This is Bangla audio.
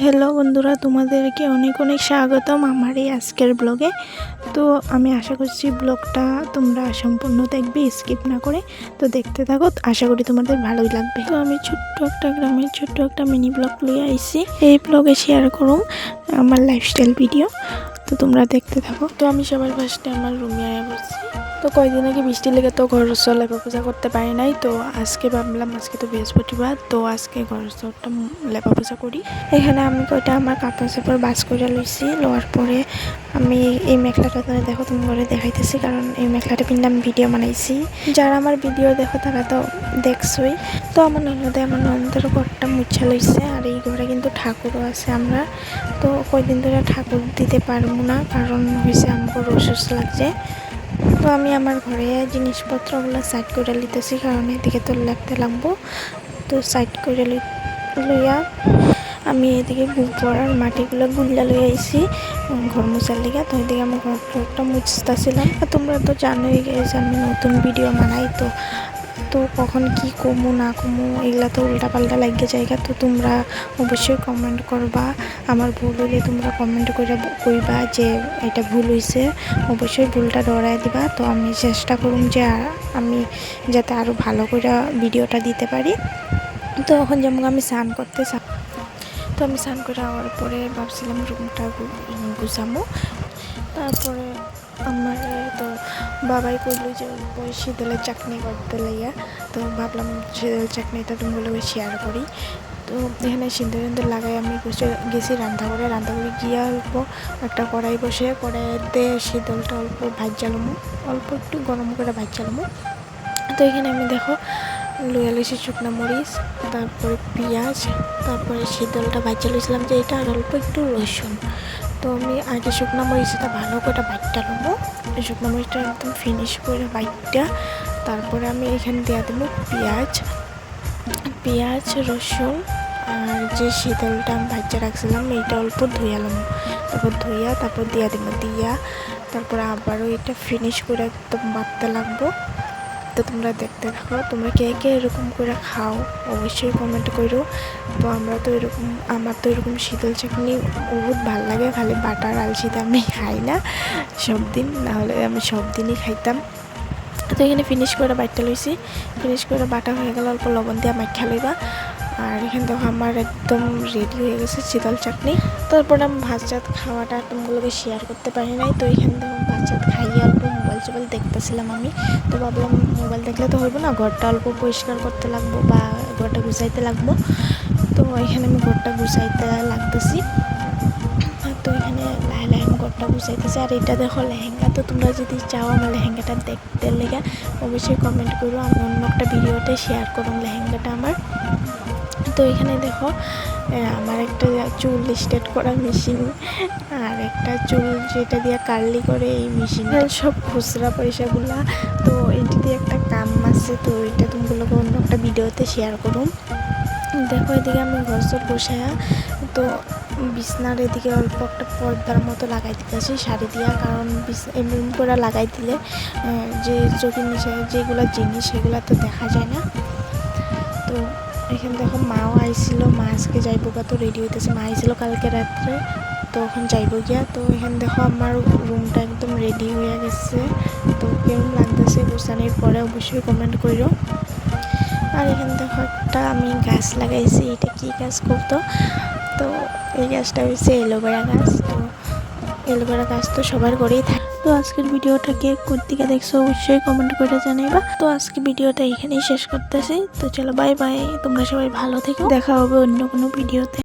হ্যালো বন্ধুরা, তোমাদেরকে অনেক অনেক স্বাগতম আমার এই আজকের ব্লগে। তো আমি আশা করছি ব্লগটা তোমরা সম্পূর্ণ দেখবে স্কিপ না করে। তো দেখতে থাকো, আশা করি তোমাদের ভালোই লাগবে। তো আমি ছোট্ট একটা গ্রামের ছোট্ট একটা মিনি ব্লগ লিয়ে আইছি। এই ব্লগে শেয়ার করুম আমার লাইফস্টাইল ভিডিও তো তোমরা দেখতে থাকো। তো আমি সবার ফার্স্টে আমার রুমে আয়া বলছি তো কয়দিন আগে বৃষ্টি লেগে তো ঘর চলে পূজা করতে পারি নাই, তো আজকে ভাবলাম আজকে তো বৃহস্পতিবার, তো আজকে ঘর চরটা লেপা পূজা করি। এখানে আমি কয়টা আমার কাপড় চাপড় বাস করে লইছি, লওয়ার পরে আমি এই মেখলাটা তো দেখো তুমি ঘরে দেখাইতেছি, কারণ এই মেখলাটা পিন্ডে আমি ভিডিও বানাইছি। যারা আমার ভিডিও দেখো তারা তো দেখছই। তো আমার ননদে আমার ননদের ঘরটা মুছা লইছে, আর এই ঘরে কিন্তু ঠাকুরও আছে আমরা। তো কয়দিন ধরে ঠাকুর দিতে পারব না, কারণ হয়েছে আমার অসুস্থ লাগছে। তো আমি আমার ঘরে জিনিসপত্রগুলো সাইড করে লিতেছি কারণ এদিকে তো লাগতে লাগবো। তো সাইড করে লই- লইয়া আমি এদিকে গোবর আর মাটিগুলো গুল্লা লই আইছি ঘর মোছার লিগা। তো এদিকে আমার ঘর একটা মুছতেছিলাম। আর তোমরা তো জানোই গেছে আমি নতুন ভিডিও বানাই, তো তো কখন কি কমু, না কমু, এগুলা তো উল্টা পাল্টা লাগিয়ে জায়গা। তো তোমরা অবশ্যই কমেন্ট করবা। আমার ভুল হলে তোমরা কমেন্ট করে কইবা যে এটা ভুল হয়েছে অবশ্যই ভুলটা ডরাই দিবা। তো আমি চেষ্টা করুম যে আমি যাতে আরও ভালো করে ভিডিওটা দিতে পারি। তো এখন যেমন আমি স্নান করতে তো আমি স্নান করে আওয়ার পরে ভাবছিলাম রুমটা গুছামো। তারপরে আমার বাবাই কইলো যে, ওই শীতলের চাটনি করতে লাইয়া। তো ভাবলাম শীতল চাটনিটা তুমি শেয়ার করি। তো এখানে সিন্দুর সিন্দুর লাগাই আমি গেছি রান্না করে। রান্না করে গিয়ে অল্প একটা কড়াই বসে কড়াইতে শীতলটা অল্প ভাজ জ্বালামো অল্প একটু গরম করে ভাজ জ্বালামো তো এখানে আমি দেখো লইয়া লইছি শুকনো মরিচ, তারপরে পেঁয়াজ, তারপরে শীতলটা ভাজা লইছিলাম যে এটা আর অল্প একটু রসুন। তো আমি আগে শুকনো মরিচটা ভালো করে বাইটটা নেব শুকনো মরিচটা একদম ফিনিশ করে বাইটটা। তারপরে আমি এখানে দেওয়া দেবো পেঁয়াজ। পেঁয়াজ, রসুন আর যে শীতলটা আমি ভাজা রাখছিলাম, এইটা অল্প ধুয়ালাম তারপর ধুইয়া তারপর দিয়া দিব দিয়া। তারপর আবারও এটা ফিনিশ করে একদম বাড়তে লাগবো। তো তোমরা দেখতে থাকো। তোমরা কে কে এরকম করে খাও, অবশ্যই কমেন্ট করো। তো আমরা তো এরকম, আমার তো এরকম শীতল চাটনি বহুত ভালো লাগে, খালি বাটার আলসিতে আমি খাই না। সব দিন, নাহলে আমি সব দিনই খাইতাম। তো এখানে ফিনিশ করে বাটটা লইছি। ফিনিশ করে বাটা হয়ে গেল, অল্প লবণ দিয়ে মাখা লইবা। আর এখান দেখো আমার একদম রেডি হয়ে গেছে শীতল চাটনি। তারপরে আমি ভাত চাত খাওয়াটা তোমাগুলোকে শেয়ার করতে পারি নাই। তো এখানে দেখো ভাত চাত খাইয়ে অল্প মোবাইল চোবাইল দেখতেছিলাম আমি। তো ভাবলাম মোবাইল দেখলে তো হইব না, ঘরটা অল্প পরিষ্কার করতে লাগবো বা ঘরটা গুছাইতে লাগবো। তো এখানে আমি ঘরটা গুছাইতে লাগতেছি। তো এখানে লাহে লাহে আমি ঘরটা গুছাইতেছি। আর এটা দেখো লেহেঙ্গা, তো তোমরা যদি চাও আমার লেহেঙ্গাটা দেখতে লেগে অবশ্যই কমেন্ট করো। আমি অন্য একটা ভিডিওতে শেয়ার করুন লেহেঙ্গাটা। তো এখানে দেখো আমার একটা চুল স্ট্রেট করা মেশিন আর একটা চুল যেটা দিয়ে কার্লি করে এই মেশিন সব খুচরা পয়সাগুলা। তো এটি দিয়ে একটা কাম আছে, তো এটা তোমাগুলোকে অন্য একটা ভিডিওতে শেয়ার করুন দেখো, এদিকে আমি ঘর বসায়া তো বিছনার এদিকে অল্প একটা পর্দার মতো লাগাই দিতেছি, শাড়ি দিয়া। কারণ এমনি করে লাগাই দিলে যে চোখের নিচে যেগুলো জিনিস সেগুলো তো দেখা যায় না। তো এখানে দেখো, মাও আইছিল, মা আজকে যাইবো গা, তো রেডি হইতেছে। মা আইছিল কালকে রাত্রে, তো এখন যাইবো গিয়া। তো এখানে দেখো, আমার রুমটা একদম রেডি হয়ে গেছে। তো কেমন লাগতেছে গোসানির পরে অবশ্যই কমেন্ট করো আর এখানে দেখো, একটা আমি গাছ লাগাইছি। এটা কি গাছ করতো তো? এই গাছটা হচ্ছে এলোভেরা গাছ। তো এলোভেরা গাছ তো সবার ঘরেই থাকে। তো আজকের ভিডিওটা কে কোথেকে দেখছ অবশ্যই কমেন্ট করে জানাইবা। তো আজকে ভিডিওটা এখানেই শেষ করতেছি। তো চলো বাই বাই তোমরা সবাই ভালো থেকে। দেখা হবে অন্য কোনো ভিডিওতে।